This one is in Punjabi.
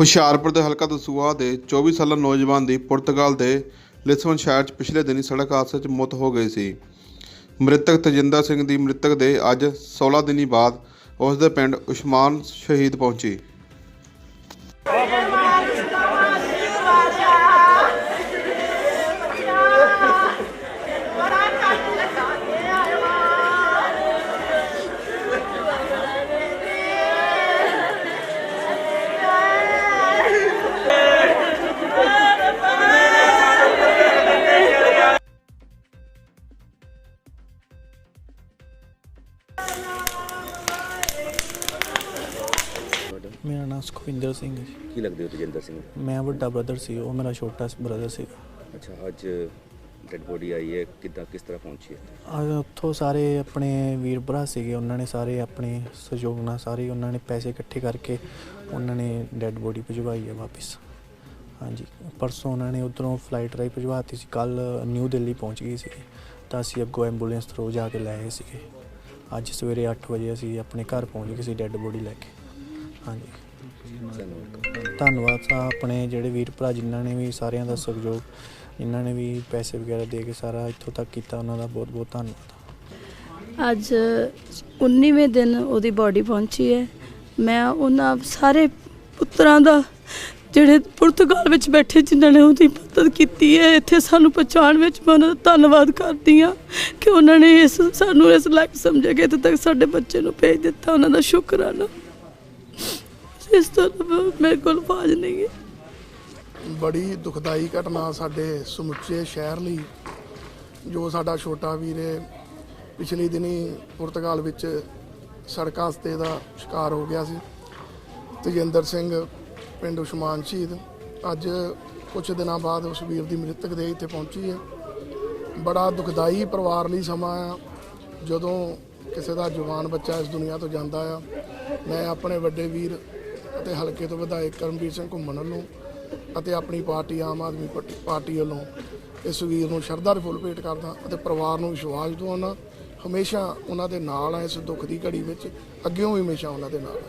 ਹੁਸ਼ਿਆਰਪੁਰ ਦੇ ਹਲਕਾ ਦਸੂਹਾ ਦੇ 24 ਸਾਲਾ ਨੌਜਵਾਨ ਦੀ ਪੁਰਤਗਾਲ ਦੇ ਲਿਸਬਨ ਸ਼ਹਿਰ 'ਚ ਪਿਛਲੇ ਦਿਨੀ ਸੜਕ ਹਾਦਸੇ 'ਚ ਮੌਤ ਹੋ ਗਈ ਸੀ। ਮ੍ਰਿਤਕ ਤਜਿੰਦਰ ਸਿੰਘ ਦੀ ਮ੍ਰਿਤਕ ਦੇ ਅੱਜ 16 ਦਿਨੀ ਬਾਅਦ ਉਸ ਦੇ ਪਿੰਡ ਉਸਮਾਨ ਸ਼ਹੀਦ ਪਹੁੰਚੀ। ਮੇਰਾ ਨਾਮ ਸੁਖਵਿੰਦਰ ਸਿੰਘ ਹੈ ਜੀ। ਕੀ ਲੱਗਦੇ ਹੋ ਤਜਿੰਦਰ ਸਿੰਘ? ਮੈਂ ਵੱਡਾ ਬ੍ਰਦਰ ਸੀ ਉਹ ਮੇਰਾ ਛੋਟਾ ਬ੍ਰਦਰ ਸੀ ਅੱਛਾ ਅੱਜ ਡੈਡ ਬੋਡੀ ਆਈ ਹੈ ਕਿੱਦਾਂ ਕਿਸ ਤਰ੍ਹਾਂ ਪਹੁੰਚੀ ਹੈ? ਅੱਜ ਉੱਥੋਂ ਸਾਰੇ ਆਪਣੇ ਵੀਰ ਭਰਾ ਸੀਗੇ ਉਹਨਾਂ ਨੇ ਸਾਰੇ ਆਪਣੇ ਸਹਿਯੋਗ ਨਾਲ ਸਾਰੇ ਉਹਨਾਂ ਨੇ ਪੈਸੇ ਇਕੱਠੇ ਕਰਕੇ ਉਹਨਾਂ ਨੇ ਡੈੱਡ ਬੋਡੀ ਭਿਜਵਾਈ ਹੈ ਵਾਪਸ। ਹਾਂਜੀ ਪਰਸੋਂ ਉਹਨਾਂ ਨੇ ਉਧਰੋਂ ਫਲਾਈਟ ਰਾਹੀਂ ਭਿਜਵਾਤੀ ਸੀ ਕੱਲ ਨਿਊ ਦਿੱਲੀ ਪਹੁੰਚ ਗਈ ਸੀ ਤਾਂ ਅਸੀਂ ਅੱਗੋਂ ਐਂਬੂਲੈਂਸ ਥਰੂ ਜਾ ਕੇ ਲੈ ਆਏ ਸੀਗੇ। ਅੱਜ ਸਵੇਰੇ 8 ਵਜੇ ਅਸੀਂ ਆਪਣੇ ਘਰ ਪਹੁੰਚ ਗਏ ਸੀ ਡੈੱਡ ਬੋਡੀ ਲੈ ਕੇ। ਹਾਂਜੀ। ਧੰਨਵਾਦ ਧੰਨਵਾਦ ਆਪਣੇ ਜਿਹੜੇ ਵੀਰ ਭਰਾ ਜਿਨ੍ਹਾਂ ਨੇ ਵੀ ਸਾਰਿਆਂ ਦਾ ਸਹਿਯੋਗ, ਜਿਨ੍ਹਾਂ ਨੇ ਵੀ ਪੈਸੇ ਵਗੈਰਾ ਦੇ ਕੇ ਸਾਰਾ ਇੱਥੋਂ ਤੱਕ ਕੀਤਾ, ਉਹਨਾਂ ਦਾ ਬਹੁਤ ਬਹੁਤ ਧੰਨਵਾਦ। ਅੱਜ 19ਵੇਂ ਦਿਨ ਉਹਦੀ ਬਾਡੀ ਪਹੁੰਚੀ ਹੈ। ਮੈਂ ਉਹਨਾਂ ਸਾਰੇ ਪੁੱਤਰਾਂ ਦਾ ਜਿਹੜੇ ਪੁਰਤਗਾਲ ਵਿੱਚ ਬੈਠੇ ਜਿਨ੍ਹਾਂ ਨੇ ਉਹਦੀ ਮਦਦ ਕੀਤੀ ਹੈ, ਇੱਥੇ ਸਾਨੂੰ ਪਹੁੰਚਾਉਣ ਵਿੱਚ ਮੈਂ ਉਹਨਾਂ ਦਾ ਧੰਨਵਾਦ ਕਰਦੀ ਹਾਂ ਕਿ ਉਹਨਾਂ ਨੇ ਇਸ ਸਾਨੂੰ ਇਸ ਲਾਇਕ ਸਮਝਿਆ ਕਿ ਇੱਥੇ ਤੱਕ ਸਾਡੇ ਬੱਚੇ ਨੂੰ ਭੇਜ ਦਿੱਤਾ, ਉਹਨਾਂ ਦਾ ਸ਼ੁਕਰਾਨਾ। ਇਸ ਤੋਂ ਮੇਰੇ ਕੋਲ ਬਾਜ ਨਹੀਂ ਹੈ। ਬੜੀ ਦੁਖਦਾਈ ਘਟਨਾ ਸਾਡੇ ਸਮੁੱਚੇ ਸ਼ਹਿਰ ਲਈ, ਜੋ ਸਾਡਾ ਛੋਟਾ ਵੀਰੇ ਪਿਛਲੇ ਦਿਨੀ ਪੁਰਤਗਾਲ ਵਿੱਚ ਸੜਕ ਹਾਦਸੇ ਦਾ ਸ਼ਿਕਾਰ ਹੋ ਗਿਆ ਸੀ। ਤੇਜਿੰਦਰ ਸਿੰਘ ਪਿੰਡ ਉਸਮਾਨ ਸ਼ਹੀਦ। ਅੱਜ ਕੁਝ ਦਿਨਾਂ ਬਾਅਦ ਉਸ ਵੀਰ ਦੀ ਮ੍ਰਿਤਕ ਦੇਹ ਇੱਥੇ ਪਹੁੰਚੀ ਹੈ। ਬੜਾ ਦੁਖਦਾਈ ਪਰਿਵਾਰ ਲਈ ਸਮਾਂ ਆ। ਜਦੋਂ ਕਿਸੇ ਦਾ ਜਵਾਨ ਬੱਚਾ ਇਸ ਦੁਨੀਆ ਤੋਂ ਜਾਂਦਾ ਆ, ਮੈਂ ਆਪਣੇ ਵੱਡੇ ਵੀਰ ਅਤੇ ਹਲਕੇ ਤੋਂ ਵਿਧਾਇਕ ਕਰਮਵੀਰ ਸਿੰਘ ਘੁੰਮਣ ਵੱਲੋਂ ਅਤੇ ਆਪਣੀ ਪਾਰਟੀ ਆਮ ਆਦਮੀ ਪਾਰਟੀ- ਵੱਲੋਂ ਇਸ ਵੀਰ ਨੂੰ ਸ਼ਰਧਾ ਦੇ ਫੁੱਲ ਭੇਟ ਕਰਦਾ ਅਤੇ ਪਰਿਵਾਰ ਨੂੰ ਵਿਸ਼ਵਾਸ ਦਿਵਾਉਣਾ ਹਮੇਸ਼ਾ ਉਹਨਾਂ ਦੇ ਨਾਲ ਆ ਇਸ ਦੁੱਖ ਦੀ ਘੜੀ ਵਿੱਚ। ਅੱਗਿਓਂ ਵੀ ਹਮੇਸ਼ਾ ਉਹਨਾਂ ਦੇ ਨਾਲ